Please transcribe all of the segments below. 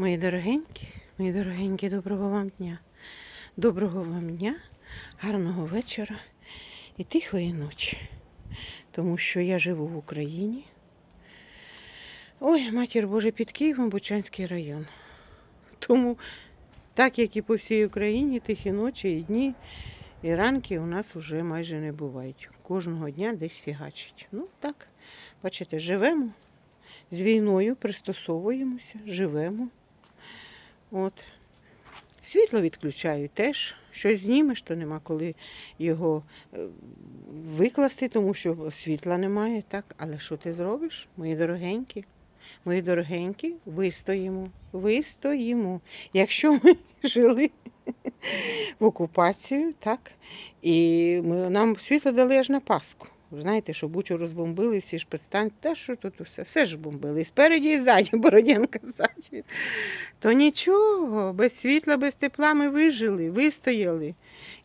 Мої дорогенькі, мої дорогенькі, доброго вам дня. Доброго вам дня, гарного вечора і тихої ночі. Тому що я живу в Україні. Ой, матір Боже, під Києвом Бучанський район. Тому, так як і по всій Україні, тихі ночі і дні, і ранки у нас вже майже не бувають. Кожного дня десь фігачить. Ну так, бачите, живемо з війною, пристосовуємося, живемо. От. Світло відключають теж. Щось знімеш, то нема коли його е, викласти, тому що світла немає, так? Але що ти зробиш, мої дорогенькі? Мої дорогенькі, вистоїмо, вистоїмо. Якщо ми жили в окупацію, так, і ми, нам світло дали аж на Пасху. Знаєте, що Бучу розбомбили, всі ж підстань, та що тут все, все ж бомбили. І спереді, і ззаді, Бородянка ззаді. То нічого, без світла, без тепла ми вижили, вистояли.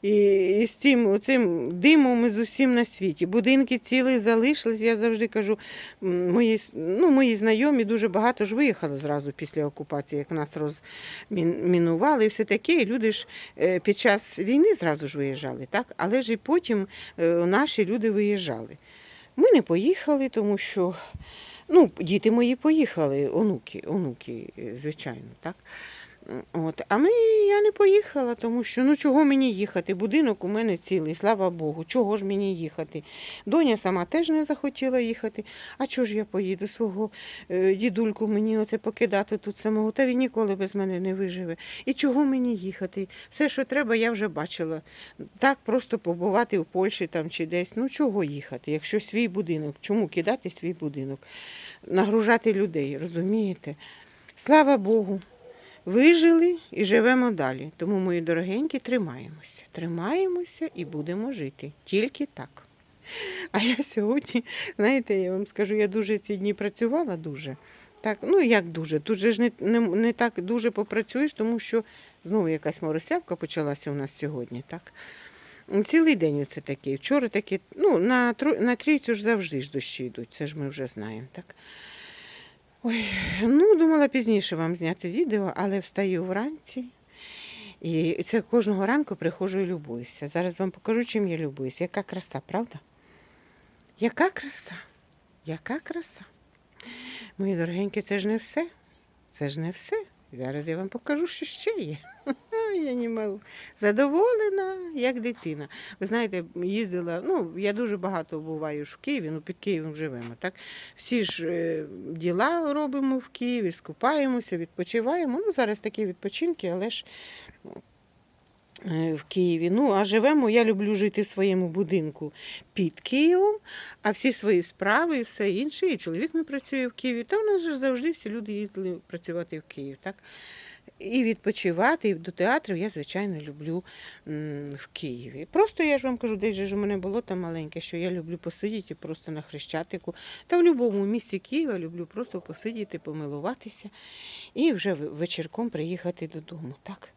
І, і з цим оцим димом ми з усім на світі. Будинки цілі залишились. Я завжди кажу, мої, ну, мої знайомі дуже багато ж виїхали зразу після окупації, як нас розмінували і все таке. І люди ж е, під час війни зразу ж виїжджали, так? але ж і потім е, наші люди виїжджали. Ми не поїхали, тому що ну, діти мої поїхали, онуки, онуки, е, звичайно, так. От. А ми, я не поїхала, тому що ну чого мені їхати? Будинок у мене цілий, слава Богу. Чого ж мені їхати? Доня сама теж не захотіла їхати. А чого ж я поїду свого е, дідульку мені оце покидати тут самого? Та він ніколи без мене не виживе. І чого мені їхати? Все, що треба, я вже бачила. Так просто побувати в Польщі там чи десь. Ну чого їхати? Якщо свій будинок, чому кидати свій будинок? Нагружати людей, розумієте? Слава Богу. Вижили і живемо далі. Тому, мої дорогенькі, тримаємося. Тримаємося і будемо жити. Тільки так. А я сьогодні, знаєте, я вам скажу, я дуже ці дні працювала дуже. Так, ну як дуже? Тут же ж не, не, не так дуже попрацюєш, тому що знову якась моросявка почалася у нас сьогодні. так. Цілий день це такий. Вчора такі, ну, на, на трійцю ж завжди ж дощі йдуть, це ж ми вже знаємо. так. Ой, ну, думала пізніше вам зняти відео, але встаю вранці. І це кожного ранку приходжу і любуюся. Зараз вам покажу, чим я любуюся. Яка краса, правда? Яка краса? Яка краса? Мої дорогенькі, це ж не все. Це ж не все. Зараз я вам покажу, що ще є. Я не можу. Задоволена, як дитина. Ви знаєте, їздила, ну, я дуже багато буваю в Києві, ну під Києвом живемо. Так? Всі ж е, діла робимо в Києві, скупаємося, відпочиваємо. Ну, зараз такі відпочинки, але ж е, в Києві. Ну, а живемо, я люблю жити в своєму будинку під Києвом, а всі свої справи і все інше. І чоловік мій працює в Києві. Та у нас же завжди всі люди їздили працювати в Київ. Так? І відпочивати, і до театрів я, звичайно, люблю в Києві. Просто я ж вам кажу, десь же у мене було там маленьке, що я люблю посидіти просто на Хрещатику. Та в будь-якому місці Києва люблю просто посидіти, помилуватися і вже вечірком приїхати додому. Так?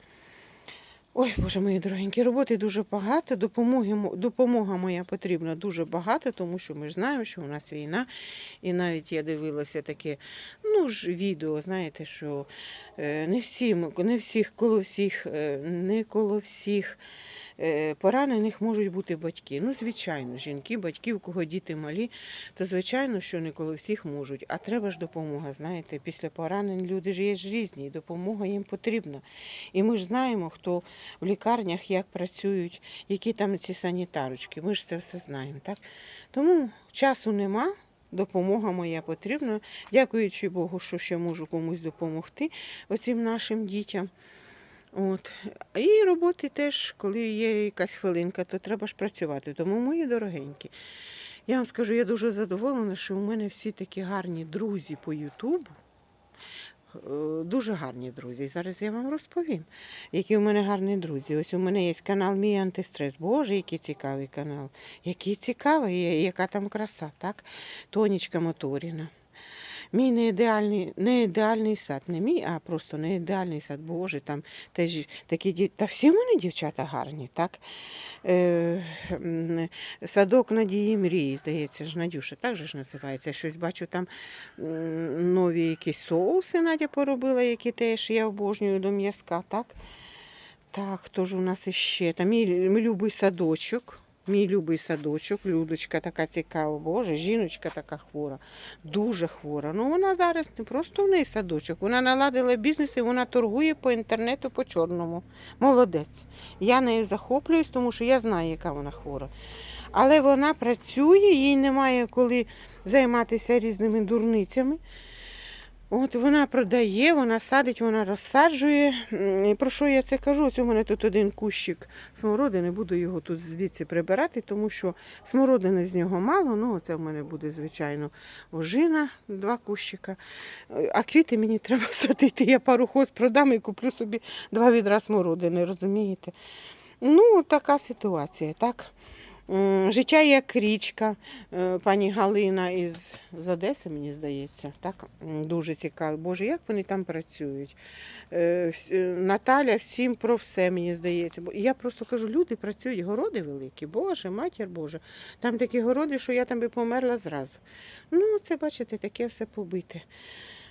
Ой, Боже мої дорогенькі, роботи дуже багато, допомоги, допомога моя потрібна дуже багато, тому що ми ж знаємо, що у нас війна. І навіть я дивилася таке, ну ж відео, знаєте, що е, не всім, не всіх, коло всіх, е, не коло всіх поранених можуть бути батьки. Ну, звичайно, жінки, батьки, у кого діти малі, то звичайно, що не коло всіх можуть. А треба ж допомога. Знаєте, після поранень люди ж є ж різні, і допомога їм потрібна. І ми ж знаємо, хто в лікарнях як працюють, які там ці санітарочки. Ми ж це все знаємо. Так? Тому часу нема. Допомога моя потрібна. Дякуючи Богу, що ще можу комусь допомогти оцим нашим дітям. От. І роботи теж, коли є якась хвилинка, то треба ж працювати. Тому, мої дорогенькі, я вам скажу, я дуже задоволена, що у мене всі такі гарні друзі по Ютубу. Е, Дуже гарні друзі. Зараз я вам розповім, які у мене гарні друзі. Ось у мене є канал Мій антистрес. Боже, який цікавий канал. Який цікавий, яка там краса, так? Тонічка Моторіна. Мій не ідеальний, не ідеальний сад. Не мій, а просто не ідеальний сад. Боже, там теж такі дів- Та всі в мене дівчата гарні, так? Е, садок Надії Мрії, здається ж, Надюша, так же ж називається. Щось бачу там нові якісь соуси Надя поробила, які теж я обожнюю до м'язка, так? Так, хто ж у нас іще? Там мій любий садочок. Мій любий садочок, Людочка така цікава, боже, жіночка така хвора, дуже хвора. Ну вона зараз не просто в неї садочок. Вона наладила бізнес і вона торгує по інтернету по чорному. Молодець. Я нею захоплююсь, тому що я знаю, яка вона хвора. Але вона працює, їй немає коли займатися різними дурницями. От вона продає, вона садить, вона розсаджує. І про що я це кажу? Ось у мене тут один кущик смородини, буду його тут звідси прибирати, тому що смородини з нього мало. Ну, це в мене буде, звичайно, ожина, два кущика. А квіти мені треба садити. Я пару хоз продам і куплю собі два відра смородини, розумієте? Ну, така ситуація, так. Життя як річка, Е, пані Галина із з Одеси, мені здається, так дуже цікаво. Боже, як вони там працюють. Е, е, Наталя всім про все, мені здається. Бо я просто кажу, люди працюють, городи великі. Боже, матір Боже. Там такі городи, що я там би померла зразу. Ну, це бачите, таке все побите.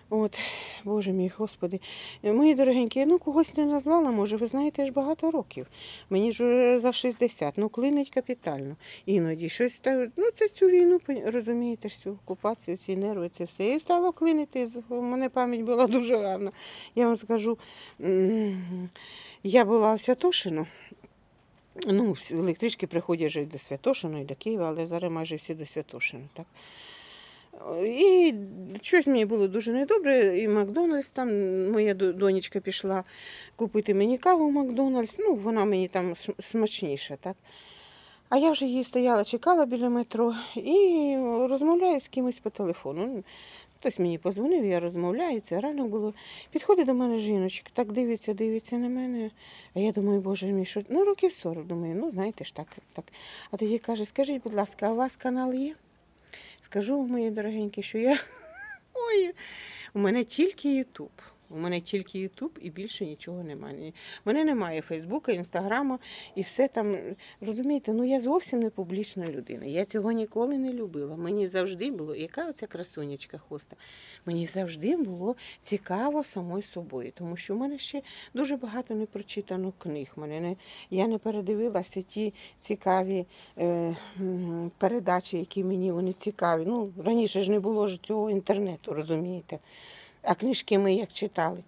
От, Боже мій Господи. Мої дорогенькі, ну когось не назвала, може, ви знаєте ж багато років. Мені ж уже за 60, ну клинить капітально. Іноді щось та ну це цю війну, розумієте, цю окупацію, ці нерви, це все. І стало клинити. У мене пам'ять була дуже гарна. Я вам скажу, я була в Святошино. Ну, електрички приходять до Святошино, і до Києва, але зараз майже всі до Святошино. Так? І щось мені було дуже недобре, і Макдональдс там моя донечка пішла купити мені каву в Макдональдс. Ну, вона мені там смачніша, так? А я вже її стояла, чекала біля метро і розмовляю з кимось по телефону. Ну, Хтось мені позвонив, я розмовляю, це рано було. Підходить до мене жіночка, так дивиться, дивиться на мене. А я думаю, боже мій, що ну років 40, думаю, ну знаєте ж так, так. А тоді каже, скажіть, будь ласка, а у вас канал є? Скажу мої дорогенькі, що я. Ой, у мене тільки Ютуб. У мене тільки Ютуб і більше нічого немає. У мене немає Фейсбука, Інстаграму і все там. Розумієте, ну я зовсім не публічна людина. Я цього ніколи не любила. Мені завжди було, яка оця красунечка хоста. Мені завжди було цікаво самою собою, тому що в мене ще дуже багато не прочитано книг. Мене не, я не передивилася ті цікаві е, передачі, які мені вони цікаві. Ну, раніше ж не було ж цього інтернету, розумієте? А книжки ми як читали.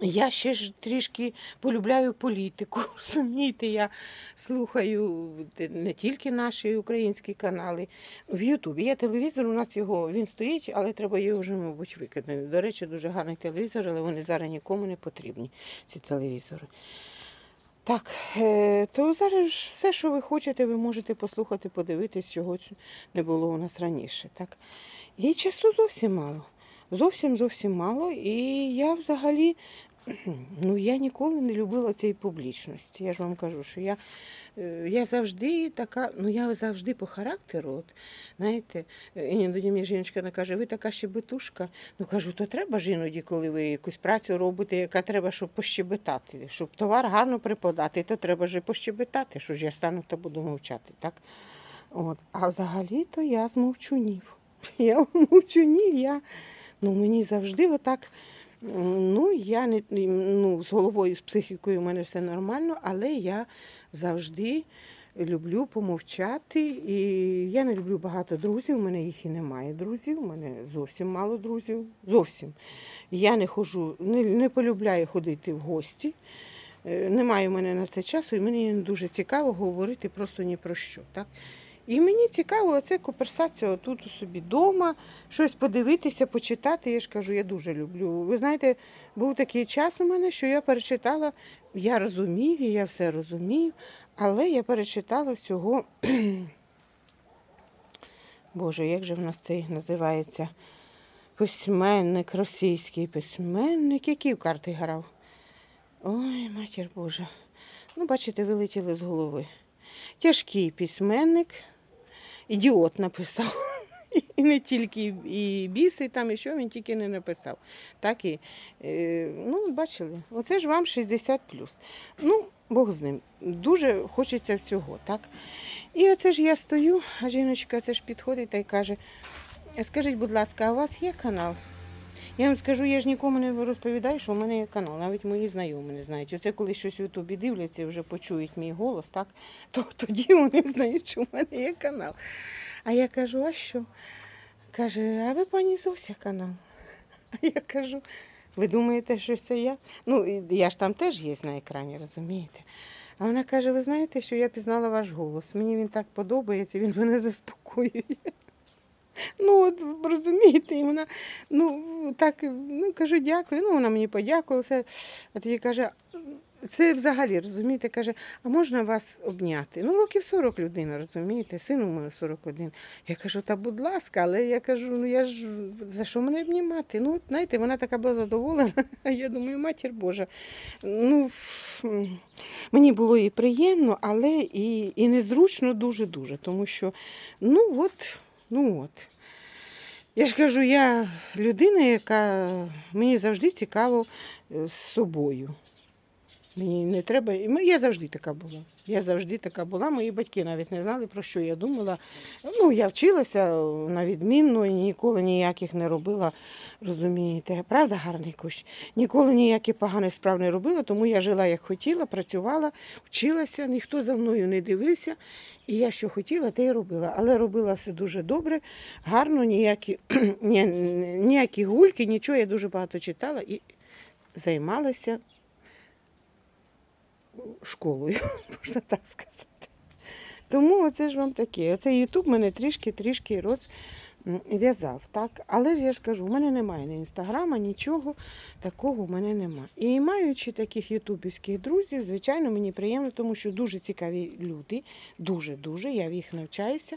Я ще ж трішки полюбляю політику. Розумієте, я слухаю не тільки наші українські канали. В Ютубі є телевізор, у нас його він стоїть, але треба його вже, мабуть, викинути. До речі, дуже гарний телевізор, але вони зараз нікому не потрібні, ці телевізори. Так, е, то зараз все, що ви хочете, ви можете послухати, подивитись, чого не було у нас раніше. Так? І часу зовсім мало. Зовсім зовсім мало. І я взагалі ну, я ніколи не любила цієї публічності. Я ж вам кажу, що я, е, я завжди така, ну я завжди по характеру, от, знаєте, е, іноді мені жіночка каже, ви така щебетушка. Ну кажу, то треба ж іноді, коли ви якусь працю робите, яка треба, щоб пощебетати, щоб товар гарно преподати, то треба ж пощебетати, що ж я стану та буду мовчати. так? От. А взагалі-то я з мовчунів. Я мовчунів, я ну, мені завжди отак. Ну, я не ну, з головою, з психікою у мене все нормально, але я завжди люблю помовчати. І я не люблю багато друзів, у мене їх і немає друзів, у мене зовсім мало друзів. Зовсім. Я не ходжу, не, не полюбляю ходити в гості. Е, Немає в мене на це часу, і мені не дуже цікаво говорити просто ні про що. Так? І мені цікаво, оце конверсація отут у собі вдома, щось подивитися, почитати. Я ж кажу, я дуже люблю. Ви знаєте, був такий час у мене, що я перечитала, я розумію, я все розумію, але я перечитала всього. Боже, як же в нас цей називається? Письменник, російський письменник, який в карти грав? Ой, матір Божа. Ну, бачите, вилетіли з голови. Тяжкий письменник, ідіот написав. І не тільки і біси, і там, і що він тільки не написав. Так і, е, ну, бачили, оце ж вам 60 Ну, Бог з ним. Дуже хочеться всього, так? І оце ж я стою, а жіночка це ж підходить та й каже: скажіть, будь ласка, а у вас є канал? Я вам скажу, я ж нікому не розповідаю, що в мене є канал. Навіть мої знайомі не знають. Оце коли щось в Ютубі дивляться і вже почують мій голос, так, то тоді вони знають, що в мене є канал. А я кажу, а що? Каже, а ви пані Зося канал? А я кажу, ви думаєте, що це я? Ну, я ж там теж є на екрані, розумієте? А вона каже: ви знаєте, що я пізнала ваш голос. Мені він так подобається, він мене заспокоює. Ну, от розумієте, і вона, ну, так, ну, кажу, дякую. Ну, вона мені подякувала. Все. А тоді каже, це взагалі, розумієте, каже, а можна вас обняти? Ну, років 40 людина, розумієте, сину моєму 41. Я кажу, та будь ласка, але я кажу, ну я ж за що мене обнімати? Ну, знаєте, вона така була задоволена. А я думаю, матір Божа. Ну, мені було і приємно, але і, і незручно дуже-дуже, тому що, ну от, ну от. Я ж кажу, я людина, яка мені завжди цікаво е, з собою. Мені не треба. Я завжди така була. Я завжди така була. Мої батьки навіть не знали, про що я думала. Ну, я вчилася на відмінно і ніколи ніяких не робила, розумієте. Правда, гарний кущ? Ніколи ніяких поганих справ не робила, тому я жила як хотіла, працювала, вчилася, ніхто за мною не дивився. І я що хотіла, те й робила. Але робила все дуже добре, гарно, ніякі, ні, ніякі гульки, нічого. Я дуже багато читала і займалася школою, можна так сказати. Тому оце ж вам таке. Оцей Ютуб мене трішки-трішки розв'язав. Так? Але ж я ж кажу, у мене немає ні інстаграма, нічого такого в мене немає. І маючи таких ютубівських друзів, звичайно, мені приємно, тому що дуже цікаві люди, дуже-дуже, я в їх навчаюся.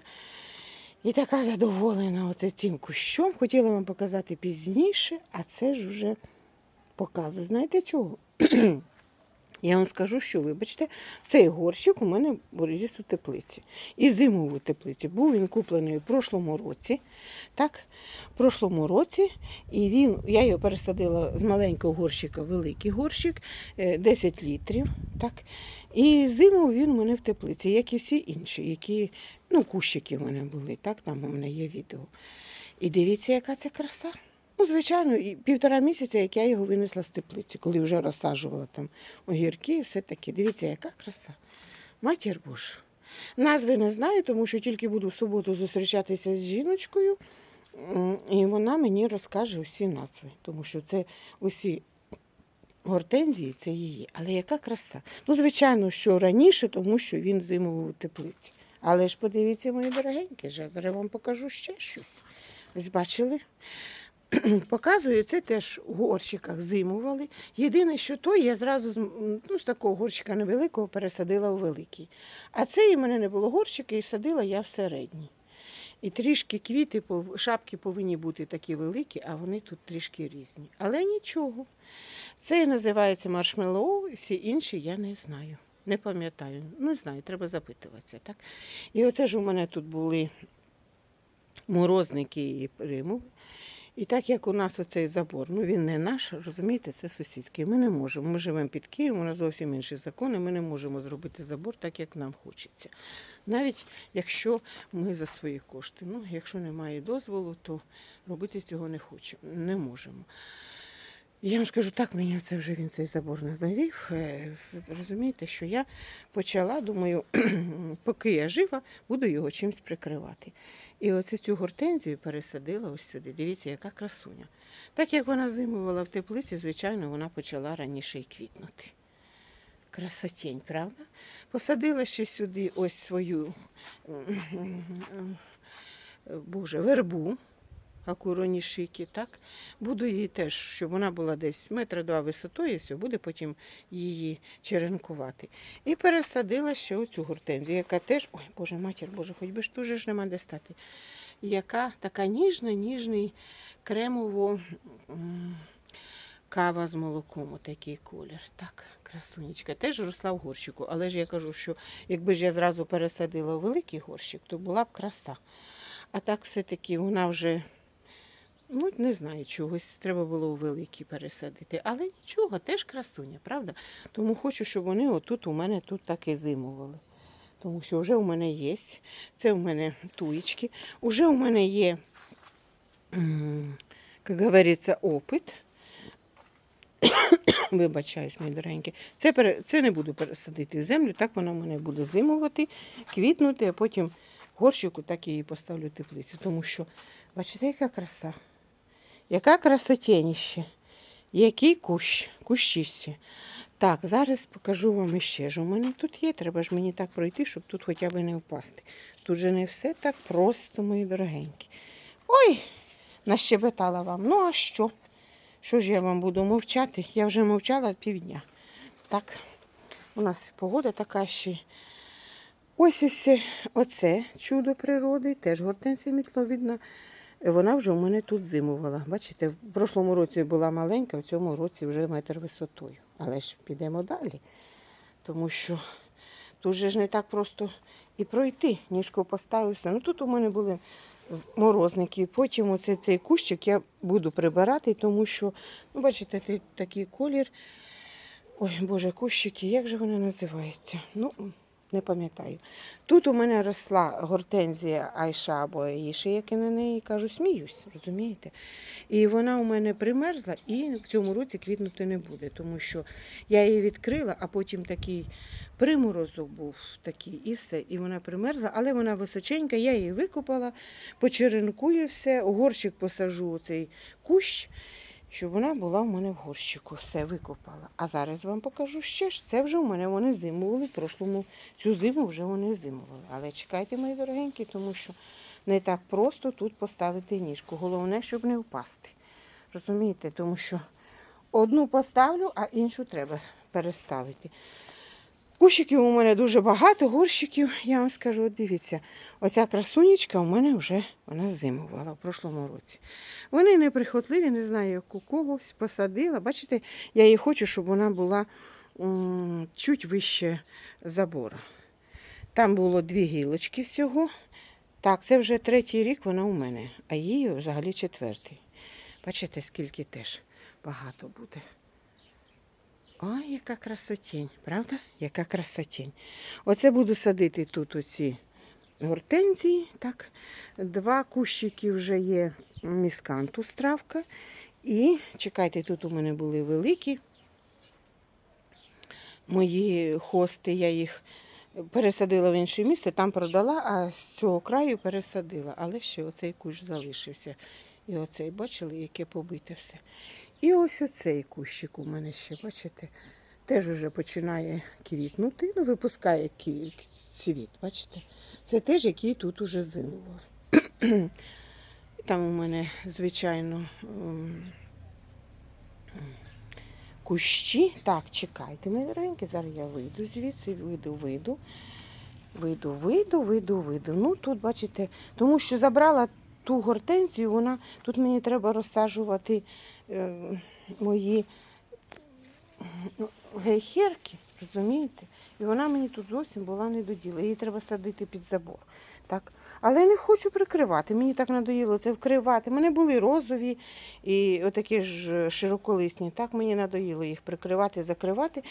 І така задоволена оце цим кущом. Хотіла вам показати пізніше, а це ж вже показує. Знаєте чого? Я вам скажу, що, вибачте, цей горщик у мене ріс у теплиці. І зимову теплиці. Був він куплений у прошлому році. Так, в прошлому році. І він, я його пересадила з маленького горщика в великий горщик, е, 10 літрів. Так. І зиму він у мене в теплиці, як і всі інші, які, ну, кущики в мене були, так, там у мене є відео. І дивіться, яка це краса. Ну, звичайно, і півтора місяця, як я його винесла з теплиці, коли вже розсаджувала там огірки і все таке. Дивіться, яка краса. Матір Божа. Назви не знаю, тому що тільки буду в суботу зустрічатися з жіночкою, і вона мені розкаже усі назви, тому що це усі гортензії, це її. Але яка краса? Ну, звичайно, що раніше, тому що він зимував у теплиці. Але ж подивіться, мої дорогенькі, зараз вам покажу ще щось. Ось бачили? Показує, це теж у горщиках зимували. Єдине, що то я зразу ну, з такого горщика невеликого пересадила у великий. А це і в мене не було горщика, і садила я в середній. І трішки квіти, шапки повинні бути такі великі, а вони тут трішки різні. Але нічого. Це називається маршмеллоу, всі інші я не знаю. Не пам'ятаю. Не знаю, треба запитуватися. Так? І оце ж у мене тут були морозники і примули. І так як у нас оцей забор, ну він не наш, розумієте, це сусідський. Ми не можемо. Ми живемо під Києвом, у нас зовсім інші закони. Ми не можемо зробити забор так, як нам хочеться. Навіть якщо ми за свої кошти. Ну, якщо немає дозволу, то робити цього не хочемо, не можемо. Я вам скажу, так мені це вже він цей забор не завів. Е, Розумієте, що я почала, думаю, поки я жива, буду його чимось прикривати. І оце цю гортензію пересадила ось сюди. Дивіться, яка красуня. Так як вона зимувала в теплиці, звичайно, вона почала раніше й квітнути. Красотень, правда? Посадила ще сюди ось свою Боже, вербу. Акуронішики, так? Буду її теж, щоб вона була десь метра два висотою, все, буде потім її черенкувати. І пересадила ще оцю гортензію, яка теж, ой, Боже, матір, Боже, хоч би ж тут ж нема де стати. Яка така ніжна, ніжний, кремово кава з молоком, отакий колір. Так, красунечка. Теж росла в горщику, але ж я кажу, що якби ж я зразу пересадила у великий горщик, то була б краса. А так все-таки вона вже, ну не знаю, чогось треба було у великій пересадити. Але нічого, теж красуня, правда? Тому хочу, щоб вони отут у мене тут так і зимували. Тому що вже у мене є. Це у мене туєчки. Уже у мене є, як говориться, опит. Вибачаюсь, мої дорогенькі. Це, пере- це не буду пересадити в землю, так вона у мене буде зимувати, квітнути, а потім горщику так її поставлю в теплицю. Тому що, бачите, яка краса. Яка красотєніще. Який кущ, кущісті. Так, зараз покажу вам іще ж. У мене тут є, треба ж мені так пройти, щоб тут хоча б не впасти. Тут же не все так просто, мої дорогенькі. Ой, нащебетала вам. Ну а що? Що ж я вам буду мовчати? Я вже мовчала півдня. Так, у нас погода така ще. Ось і все. Оце чудо природи, теж гортензія мітловідна. Вона вже у мене тут зимувала. Бачите, в прошлому році була маленька, в цьому році вже метр висотою. Але ж підемо далі. Тому що тут же ж не так просто і пройти, ніжку поставився. Ну тут у мене були морозники. Потім оце цей кущик я буду прибирати, тому що, ну, бачите, такий колір. Ой, Боже, кущики, як же вони називаються? Ну, не пам'ятаю. Тут у мене росла гортензія Айша або Іші, як я на неї кажу, сміюсь, розумієте? І вона у мене примерзла і в цьому році квітнути не буде, тому що я її відкрила, а потім такий приморозок був такий, і все. І вона примерзла, але вона височенька, я її викопала, почеренкую все, у горщик посажу цей кущ, щоб вона була в мене в горщику. Все викопала. А зараз вам покажу ще ж. Це вже у мене вони зимували. Прошлому цю зиму вже вони зимували. Але чекайте, мої дорогенькі, тому що не так просто тут поставити ніжку. Головне, щоб не впасти. Розумієте, тому що одну поставлю, а іншу треба переставити. Кущиків у мене дуже багато, горщиків, я вам скажу, дивіться, оця красунечка у мене вже вона зимувала в прошлому році. Вони неприхотливі, не знаю, у когось посадила. Бачите, я її хочу, щоб вона була чуть вище забора. Там було дві гілочки всього. Так, це вже третій рік вона у мене, а її взагалі четвертий. Бачите, скільки теж багато буде. Ой, яка красотень, правда? Яка красотень. Оце буду садити тут оці гортензії. Так. Два кущики вже є міскантус травка. І чекайте, тут у мене були великі мої хости, я їх пересадила в інше місце, там продала, а з цього краю пересадила. Але ще оцей кущ залишився. І оцей, бачили, яке побите все. І ось оцей кущик у мене ще, бачите, теж уже починає квітнути, ну, випускає цвіт, бачите. Це теж, який тут уже зимував. Там у мене, звичайно, ем, кущі. Так, чекайте, мої дорогенькі, зараз я вийду звідси, вийду, вийду. Вийду, вийду, вийду, вийду. Ну тут, бачите, тому що забрала ту гортензію, вона тут мені треба розсаджувати мої ну, гейхерки, розумієте? І вона мені тут зовсім була не до діла. Її треба садити під забор. Так. Але я не хочу прикривати. Мені так надоїло це вкривати. У мене були розові і отакі ж широколисні. Так мені надоїло їх прикривати, закривати.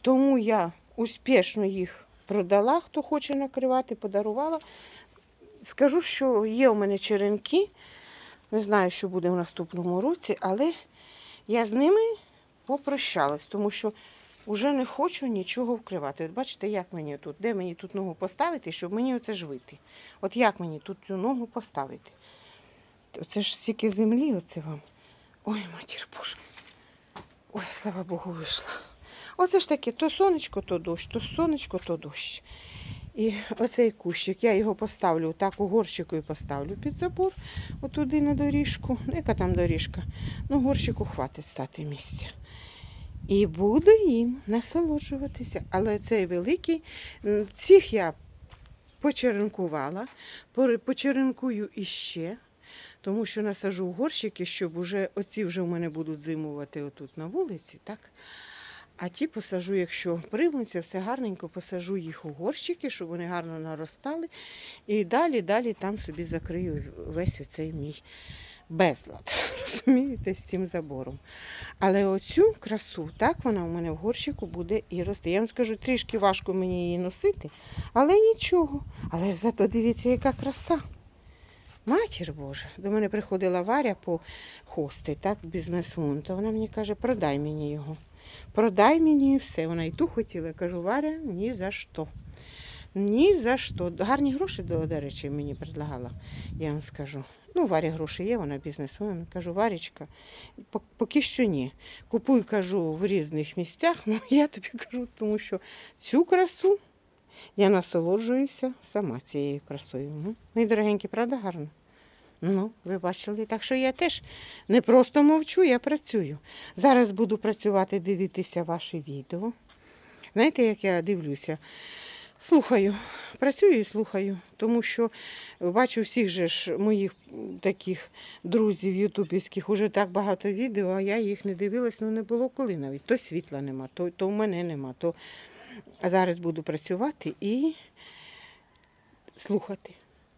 Тому я успішно їх продала, хто хоче накривати, подарувала. Скажу, що є у мене черенки. Не знаю, що буде в наступному році, але я з ними попрощалась, тому що вже не хочу нічого вкривати. От бачите, як мені тут, де мені тут ногу поставити, щоб мені оце ж вийти. От як мені тут цю ногу поставити? Оце ж стільки землі, оце вам. Ой, матір Боже. Ой, слава Богу, вийшла. Оце ж таке, то сонечко, то дощ, то сонечко, то дощ. І оцей кущик, я його поставлю так у горщику і поставлю під забор, отуди на доріжку. Ну, яка там доріжка? Ну, горщику хватить стати місця. І буду їм насолоджуватися. Але цей великий, цих я почеренкувала, почеренкую іще, тому що насажу горщики, щоб уже оці вже в мене будуть зимувати отут на вулиці, так? А ті посажу, якщо приймуться, все гарненько посажу їх у горщики, щоб вони гарно наростали. І далі, далі там собі закрию весь оцей мій безлад. Розумієте, з цим забором. Але оцю красу, так вона у мене в горщику буде і рости. Я вам скажу, трішки важко мені її носити, але нічого. Але ж зато дивіться, яка краса. Матір Божа, до мене приходила Варя по хости, так, бізнесвун, то вона мені каже, продай мені його. Продай мені все. Вона і ту хотіла. Я кажу, Варя, ні за що. Ні за що. Гарні гроші, до, речі, мені предлагала, я вам скажу. Ну, Варя гроші є, вона бізнесвумен. Кажу, Варічка, поки що ні. Купуй, кажу, в різних місцях. Ну, я тобі кажу, тому що цю красу я насолоджуюся сама цією красою. Мої дорогенькі, правда, гарно? Ну, ви бачили, так що я теж не просто мовчу, я працюю. Зараз буду працювати, дивитися ваші відео. Знаєте, як я дивлюся? Слухаю, працюю і слухаю, тому що бачу всіх же ж моїх таких друзів ютубівських уже так багато відео, а я їх не дивилась, ну не було коли навіть. То світла нема, то, то в мене нема. То... А зараз буду працювати і слухати.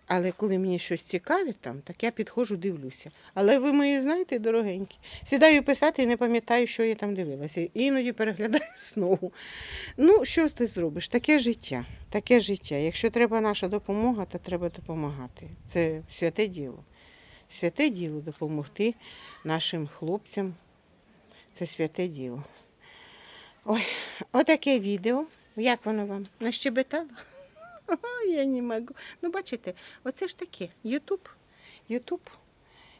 Але коли мені щось цікавить там, так я підходжу, дивлюся. Але ви мої знаєте, дорогенькі, сідаю писати і не пам'ятаю, що я там дивилася. Іноді переглядаю знову. Ну, що ти зробиш? Таке життя. Таке життя. Якщо треба наша допомога, то треба допомагати. Це святе діло. Святе діло допомогти нашим хлопцям. Це святе діло. Ой, отаке відео. Як воно вам? Нащебетало? Я не можу. Ну, бачите, оце ж таке. Ютуб. Ютуб.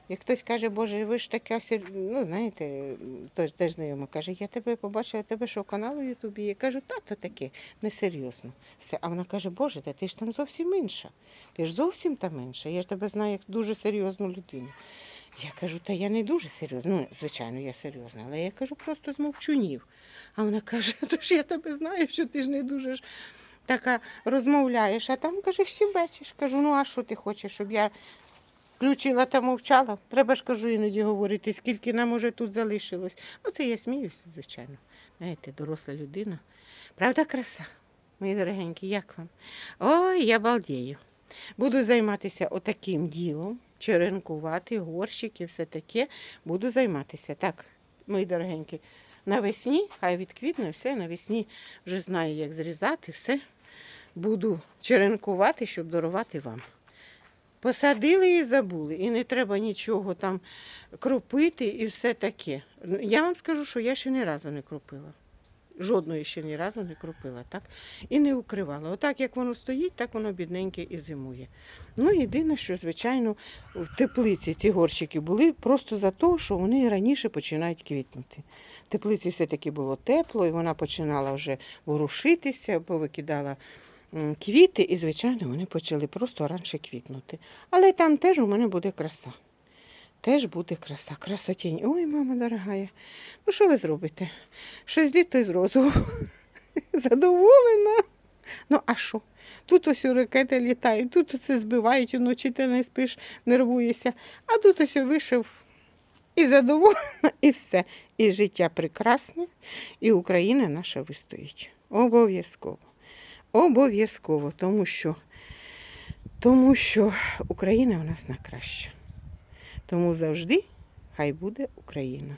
Як хтось каже, Боже, ви ж така ну знаєте, теж, теж знайома каже, я тебе побачила, тебе що, канал у Ютубі? Я кажу, та то таке, несерйозно. Все. А вона каже, Боже, та ти ж там зовсім інша. Ти ж зовсім там інша. Я ж тебе знаю як дуже серйозну людину. Я кажу, та я не дуже серйозна. Ну, звичайно, я серйозна, але я кажу просто з мовчунів. А вона каже, то ж я тебе знаю, що ти ж не дуже ж така розмовляєш, а там каже, щебечеш. Кажу, ну а що ти хочеш, щоб я включила та мовчала? Треба ж кажу іноді говорити, скільки нам уже тут залишилось. Оце я сміюся, звичайно. Знаєте, доросла людина. Правда, краса, мої дорогенькі, як вам? Ой, я балдію. Буду займатися отаким ділом, черенкувати, горщики, все таке. Буду займатися. Так, мої дорогенькі, навесні, хай відквітне, все, навесні вже знаю, як зрізати, все. Буду черенкувати, щоб дарувати вам. Посадили і забули, і не треба нічого там кропити і все таке. Я вам скажу, що я ще ні разу не кропила. Жодної ще ні разу не кропила, так? І не укривала. Отак, як воно стоїть, так воно бідненьке і зимує. Ну, єдине, що, звичайно, в теплиці ці горщики були просто за те, що вони раніше починають квітнути. В теплиці все-таки було тепло, і вона починала вже ворушитися, повикидала квіти, і, звичайно, вони почали просто раніше квітнути. Але там теж у мене буде краса. Теж буде краса, красотінь. Ой, мама дорогая, ну що ви зробите? Щось літ, то й з розуму. Задоволена. Ну, а що? Тут ось ракети літають, тут оце збивають, уночі ти не спиш, нервуєшся. А тут ось вийшов і задоволена, і все. І життя прекрасне, і Україна наша вистоїть. Обов'язково. Обов'язково, тому що тому що Україна у нас на краще. Тому завжди хай буде Україна.